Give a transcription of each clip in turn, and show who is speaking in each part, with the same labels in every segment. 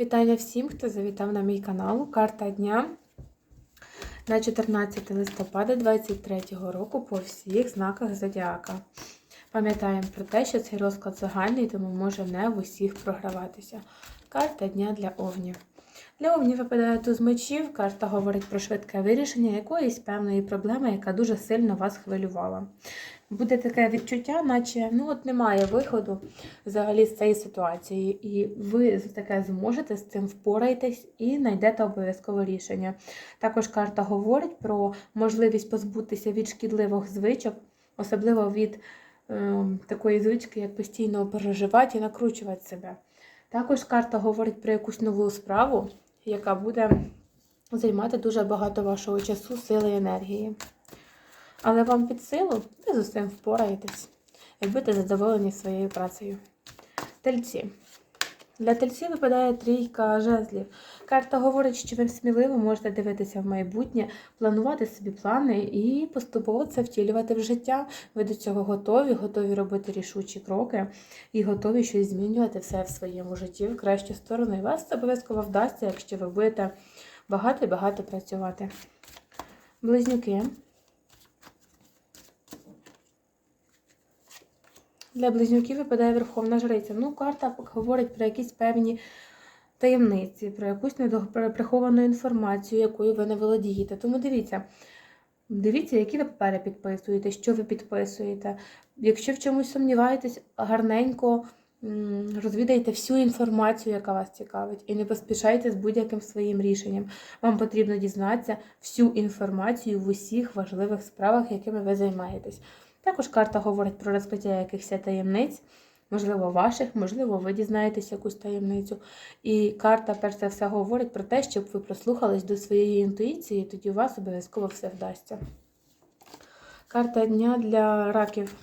Speaker 1: Вітання всім, хто завітав на мій канал. Карта дня на 14 листопада 2023 року по всіх знаках Зодіака. Пам'ятаємо про те, що цей розклад загальний, тому може не в усіх програватися. Карта дня для овнів. Для овнів випадає туз мечів. Карта говорить про швидке вирішення якоїсь певної проблеми, яка дуже сильно вас хвилювала. Буде таке відчуття, наче ну от немає виходу взагалі з цієї ситуації, і ви таке зможете з цим впораєтесь і знайдете обов'язкове рішення. Також карта говорить про можливість позбутися від шкідливих звичок, особливо від е, такої звички, як постійно переживати і накручувати себе. Також карта говорить про якусь нову справу, яка буде займати дуже багато вашого часу, сили і енергії. Але вам під силу ви з усім впораєтесь і будете задоволені своєю працею. Тельці. Для тельців випадає трійка жезлів. Карта говорить, що ви сміливо можете дивитися в майбутнє, планувати собі плани і поступово це втілювати в життя. Ви до цього готові, готові робити рішучі кроки і готові щось змінювати все в своєму житті в кращу сторону. І вас це обов'язково вдасться, якщо ви будете багато і багато працювати. Близнюки. Для близнюків випадає Верховна Жриця. Ну, карта говорить про якісь певні таємниці, про якусь недоприховану інформацію, якою ви не володієте. Тому дивіться, дивіться, які ви папери підписуєте, що ви підписуєте. Якщо в чомусь сумніваєтесь, гарненько розвідайте всю інформацію, яка вас цікавить, і не поспішайте з будь-яким своїм рішенням. Вам потрібно дізнатися всю інформацію в усіх важливих справах, якими ви займаєтесь. Також карта говорить про розкриття якихось таємниць, можливо, ваших, можливо, ви дізнаєтесь якусь таємницю. І карта, перш за все, говорить про те, щоб ви прослухались до своєї інтуїції, і тоді у вас обов'язково все вдасться. Карта дня для раків.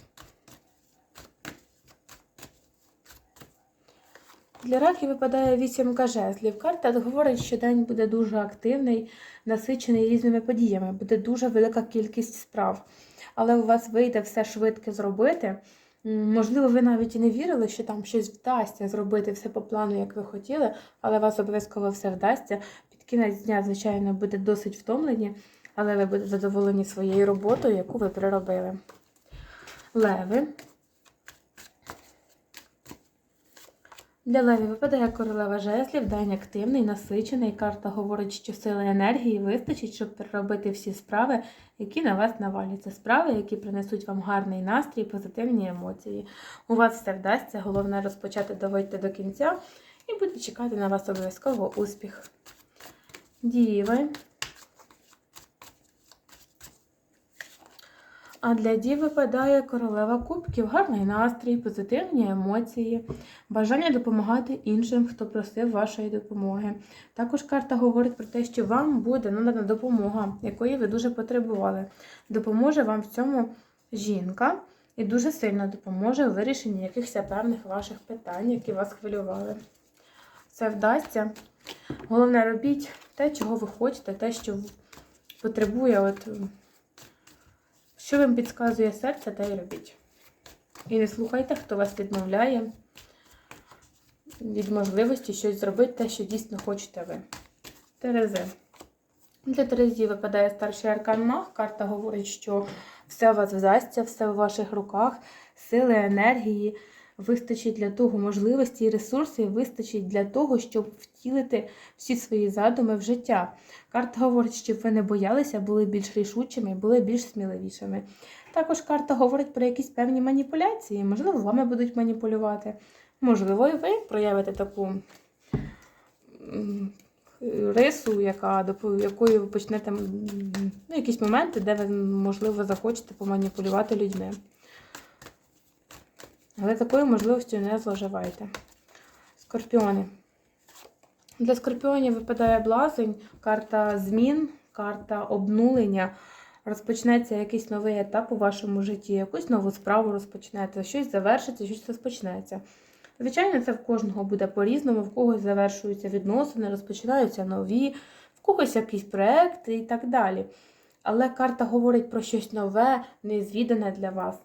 Speaker 1: Для раків випадає вісімка жезлів. Карта говорить, що день буде дуже активний, насичений різними подіями, буде дуже велика кількість справ. Але у вас вийде все швидко зробити. Можливо, ви навіть і не вірили, що там щось вдасться зробити все по плану, як ви хотіли, але вас обов'язково все вдасться. Під кінець дня, звичайно, буде досить втомлені, але ви будете задоволені своєю роботою, яку ви приробили. Леви. Для Леві випадає королева жезлів, день активний, насичений. Карта говорить, що сили енергії вистачить, щоб переробити всі справи, які на вас наваляться. Справи, які принесуть вам гарний настрій, позитивні емоції. У вас все вдасться, головне розпочати доводьте до кінця і буде чекати на вас обов'язково успіх. Діви. А для дів випадає королева кубків, гарний настрій, позитивні емоції, бажання допомагати іншим, хто просив вашої допомоги. Також карта говорить про те, що вам буде надана допомога, якої ви дуже потребували. Допоможе вам в цьому жінка і дуже сильно допоможе у вирішенні якихось певних ваших питань, які вас хвилювали. Це вдасться. Головне, робіть те, чого ви хочете, те, що потребує. от що вам підказує серце, те й робіть. І не слухайте, хто вас відмовляє від можливості щось зробити, те, що дійсно хочете ви. Терези. Для Терезі випадає старший аркан мах. Карта говорить, що все у вас вдасться, все в ваших руках, сили, енергії вистачить для того можливості і ресурсів вистачить для того, щоб втілити всі свої задуми в життя. Карта говорить, щоб ви не боялися, були більш рішучими, були більш сміливішими. Також карта говорить про якісь певні маніпуляції, можливо, вами будуть маніпулювати. Можливо, і ви проявите таку рису, яка, якою ви почнете ну, якісь моменти, де ви, можливо, захочете поманіпулювати людьми. Але такою можливістю не зловживайте. Скорпіони. Для скорпіонів випадає блазень, карта змін, карта обнулення. Розпочнеться якийсь новий етап у вашому житті, якусь нову справу розпочнете, щось завершиться, щось розпочнеться. Звичайно, це в кожного буде по-різному, в когось завершуються відносини, розпочинаються нові, в когось якісь проекти і так далі. Але карта говорить про щось нове, незвідане для вас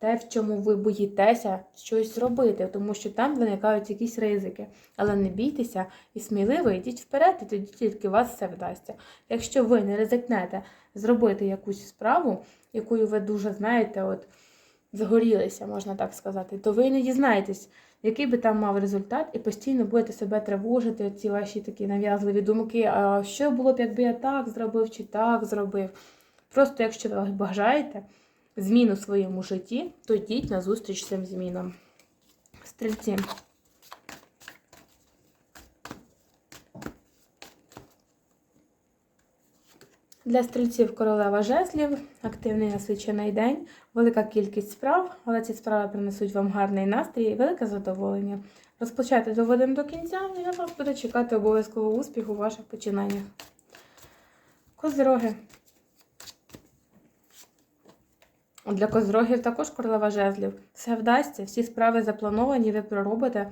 Speaker 1: те, в чому ви боїтеся щось зробити, тому що там виникають якісь ризики. Але не бійтеся і сміливо йдіть вперед, і тоді тільки вас все вдасться. Якщо ви не ризикнете зробити якусь справу, якою ви дуже знаєте, от загорілися, можна так сказати, то ви не дізнаєтесь, який би там мав результат, і постійно будете себе тривожити, ці ваші такі нав'язливі думки, а що було б, якби я так зробив чи так зробив. Просто якщо ви бажаєте змін у своєму житті, то йдіть на зустріч цим змінам. Стрільці. Для стрільців королева жезлів, активний насичений день, велика кількість справ, але ці справи принесуть вам гарний настрій і велике задоволення. Розпочати доводимо до кінця, і я вас буду чекати обов'язково успіху у ваших починаннях. Козироги. Для козирогів також королева жезлів. Все вдасться, всі справи заплановані, ви проробите.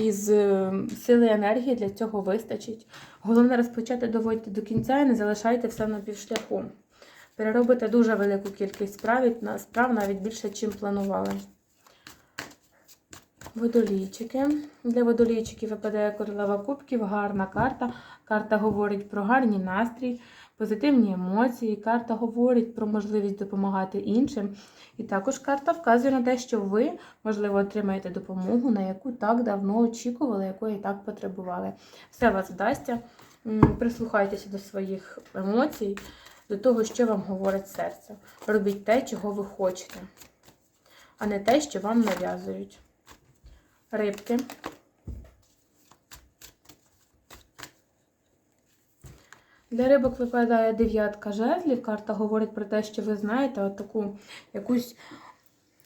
Speaker 1: І з е, сили енергії для цього вистачить. Головне розпочати доводити до кінця і не залишайте все на півшляху. Переробите дуже велику кількість справ, справ навіть більше, чим планували. Водолійчики. Для водолійчиків випадає королева кубків, гарна карта. Карта говорить про гарний настрій, позитивні емоції. Карта говорить про можливість допомагати іншим. І також карта вказує на те, що ви, можливо, отримаєте допомогу, на яку так давно очікували, якої так потребували. Все вас вдасться. Прислухайтеся до своїх емоцій, до того, що вам говорить серце. Робіть те, чого ви хочете, а не те, що вам нав'язують. Рибки. Для рибок випадає дев'ятка жезлів. Карта говорить про те, що ви знаєте таку якусь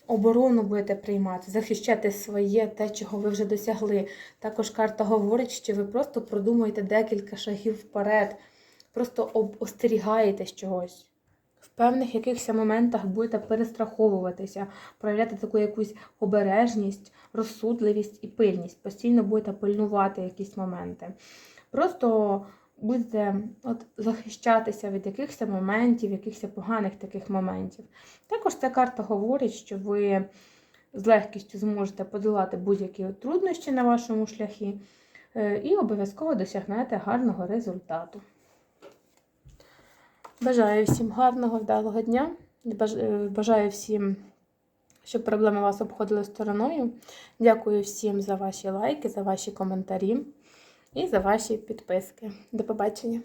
Speaker 1: оборону будете приймати, захищати своє, те, чого ви вже досягли. Також карта говорить, що ви просто продумуєте декілька шагів вперед, просто остерігаєтесь чогось. В певних якихось моментах будете перестраховуватися, проявляти таку якусь обережність, розсудливість і пильність. Постійно будете пильнувати якісь моменти. Просто будете от, захищатися від якихось моментів, якихось поганих таких моментів. Також ця карта говорить, що ви з легкістю зможете подолати будь-які труднощі на вашому шляхі е, і обов'язково досягнете гарного результату. Бажаю всім гарного, вдалого дня. Е, Бажаю всім, щоб проблеми вас обходили стороною. Дякую всім за ваші лайки, за ваші коментарі і за ваші підписки. До побачення!